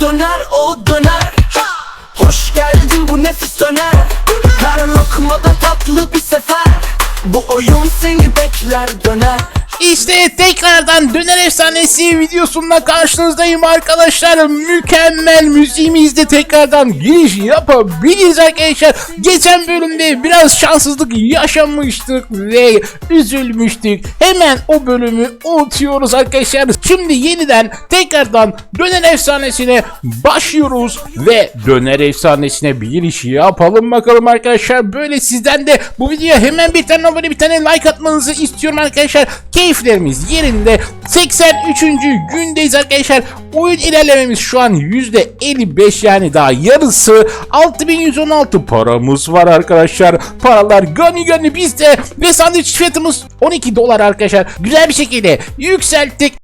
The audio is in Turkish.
döner o döner. Hoş geldin bu nefis döner. Her lokmada tatlı bir sefer. Bu oyun seni bekler döner. İşte tekrardan Döner Efsanesi videosunda karşınızdayım arkadaşlar. Mükemmel müziğimizde tekrardan giriş yapabiliriz arkadaşlar. Geçen bölümde biraz şanssızlık yaşamıştık ve üzülmüştük. Hemen o bölümü unutuyoruz arkadaşlar. Şimdi yeniden tekrardan Döner Efsanesi'ne başlıyoruz ve Döner Efsanesi'ne bir giriş yapalım bakalım arkadaşlar. Böyle sizden de bu videoya hemen bir tane abone bir tane like atmanızı istiyorum arkadaşlar. Keyiflerimiz yerinde 83. gündeyiz arkadaşlar. Oyun ilerlememiz şu an %55 yani daha yarısı 6116 paramız var arkadaşlar. Paralar gani gani bizde ve sandviç fiyatımız 12 dolar arkadaşlar. Güzel bir şekilde yükselttik.